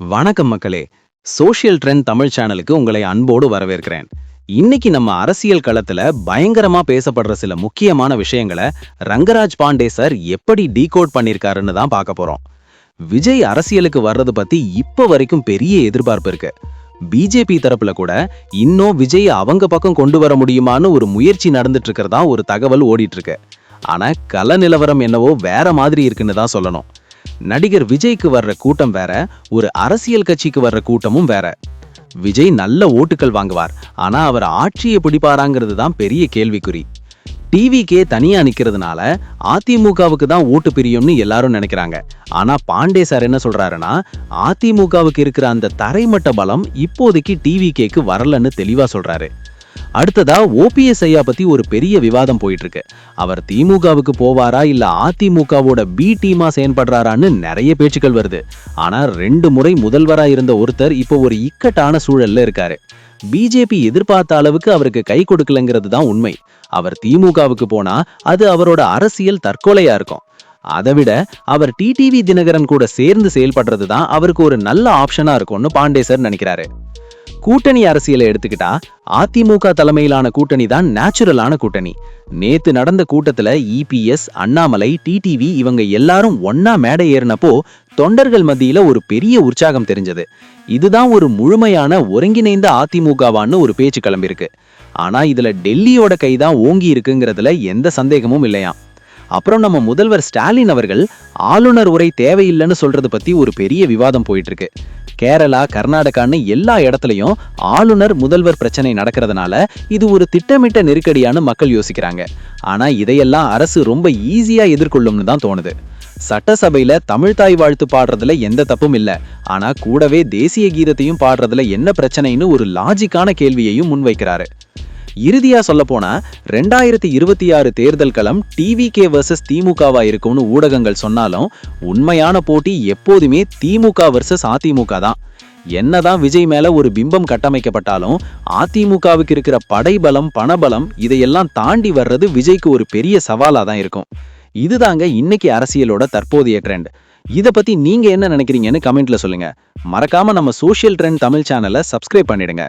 வணக்கம் மக்களே. Social trend Tamil சேனலுக்கு உங்களை அன்போடு வரவேற்கிறேன். இன்னைக்கு நம்ம அரசியல் களத்துல பயங்கரமா பேசப்படுற சில முக்கியமான விஷயங்களை ரங்கராஜ் பாண்டே சார் எப்படி டீகோட் பண்ணிருக்காருன்னு தான் பார்க்க போறோம். விஜய் அரசியலுக்கு வர்றது பத்தி இப்ப வரைக்கும் பெரிய எதிர்பார்ப்பு இருக்கு. பிஜேபி தரப்புல கூட இன்னும் விஜய் அவங்க பக்கம் கொண்டு வர முடியுமான்னு ஒரு முயற்சி நடந்துட்டு இருக்கிறதா ஒரு தகவல் ஓடிட்டு இருக்கு. ஆனா கல நிலவரம் என்னவோ வேற மாதிரி இருக்குன்னு தான் சொல்லணும். நடிகர் விஜய்க்கு வர்ற கூட்டம் வேற ஒரு அரசியல் கட்சிக்கு வர்ற கூட்டமும் வேற. விஜய் நல்ல ஓட்டுகள் வாங்குவார் ஆனா அவர் ஆட்சியை பிடிப்பாராங்கிறது தான் பெரிய கேள்விக்குறி. டிவிக்கே தனியா நிக்கிறதுனால அதிமுகவுக்கு தான் ஓட்டு பிரியும்னு எல்லாரும் நினைக்கிறாங்க. ஆனா பாண்டே சார் என்ன சொல்றாருன்னா அதிமுகவுக்கு இருக்கிற அந்த தரைமட்ட பலம் இப்போதைக்கு டிவிகேக்கு வரலன்னு தெளிவா சொல்றாரு. அடுத்ததா ஓபிஎஸ் ஐயா பத்தி ஒரு பெரிய விவாதம் போயிட்டு இருக்கு அவர் திமுகவுக்கு போவாரா இல்ல அதிமுகவோட பி டீமா செயல்படுறாரான்னு நிறைய பேச்சுக்கள் வருது. ஆனா ரெண்டு முறை முதல்வரா இருந்த ஒருத்தர் இப்போ ஒரு இக்கட்டான சூழல்ல இருக்காரு. பிஜேபி எதிர்பார்த்த அளவுக்கு அவருக்கு கை கொடுக்கலங்கிறது தான் உண்மை. அவர் திமுகவுக்கு போனா அது அவரோட அரசியல் தற்கொலையா இருக்கும். அதை விட அவர் டிடிவி தினகரன் கூட சேர்ந்து செயல்படுறது தான் அவருக்கு ஒரு நல்ல ஆப்ஷனா இருக்கும்னு பாண்டே சார் நினைக்கிறாரு. கூட்டணி அரசியலை எடுத்துக்கிட்டா அதிமுக தலைமையிலான கூட்டணி தான் நேச்சுரலான கூட்டணி. நேத்து நடந்த கூட்டத்துல இபிஎஸ் அண்ணாமலை டிடிவி இவங்க எல்லாரும் ஒன்னா மேடை ஏறினப்போ தொண்டர்கள் மத்தியில ஒரு பெரிய உற்சாகம் தெரிஞ்சது. இதுதான் ஒரு முழுமையான ஒருங்கிணைந்த அதிமுகவான்னு ஒரு பேச்சு கிளம்பியிருக்கு. ஆனா இதுல டெல்லியோட கைதான் ஓங்கி இருக்குங்கிறதுல எந்த சந்தேகமும் இல்லையாம். அப்புறம் நம்ம முதல்வர் ஸ்டாலின் அவர்கள் ஆளுநர் உரை தேவையில்லைன்னு சொல்றது பத்தி ஒரு பெரிய விவாதம் போயிட்டு இருக்கு கேரளா கர்நாடகான்னு எல்லா இடத்துலயும் ஆளுநர் முதல்வர் பிரச்சனை நடக்கிறதுனால இது ஒரு திட்டமிட்ட நெருக்கடியான்னு மக்கள் யோசிக்கிறாங்க. ஆனா இதையெல்லாம் அரசு ரொம்ப ஈஸியா எதிர்கொள்ளும்னு தான் தோணுது. சட்டசபையில தமிழ் தாய் வாழ்த்து பாடுறதுல எந்த தப்பும் இல்ல. ஆனா கூடவே தேசிய கீதத்தையும் பாடுறதுல என்ன பிரச்சனைன்னு ஒரு லாஜிக்கான கேள்வியையும் முன்வைக்கிறாரு. இறுதியா சொல்ல போனா ரெண்டாயிரத்தி இருபத்தி ஆறு தேர்தல் களம் டிவிகே வர்சஸ் திமுகவா இருக்கும்னு ஊடகங்கள் சொன்னாலும் உண்மையான போட்டி எப்போதுமே திமுக வர்சஸ் அதிமுக தான். என்னதான் விஜய் மேல ஒரு பிம்பம் கட்டமைக்கப்பட்டாலும் அதிமுகவுக்கு இருக்கிற படைபலம் பணபலம் இதையெல்லாம் தாண்டி வர்றது விஜய்க்கு ஒரு பெரிய சவாலா தான் இருக்கும். இதுதாங்க இன்னைக்கு அரசியலோட தற்போதைய ட்ரெண்ட் இத பத்தி நீங்க என்ன நினைக்கிறீங்கன்னு கமெண்ட்ல சொல்லுங்க. மறக்காம நம்ம சோஷியல் ட்ரெண்ட் தமிழ் சேனலை சப்ஸ்கிரைப் பண்ணிடுங்க.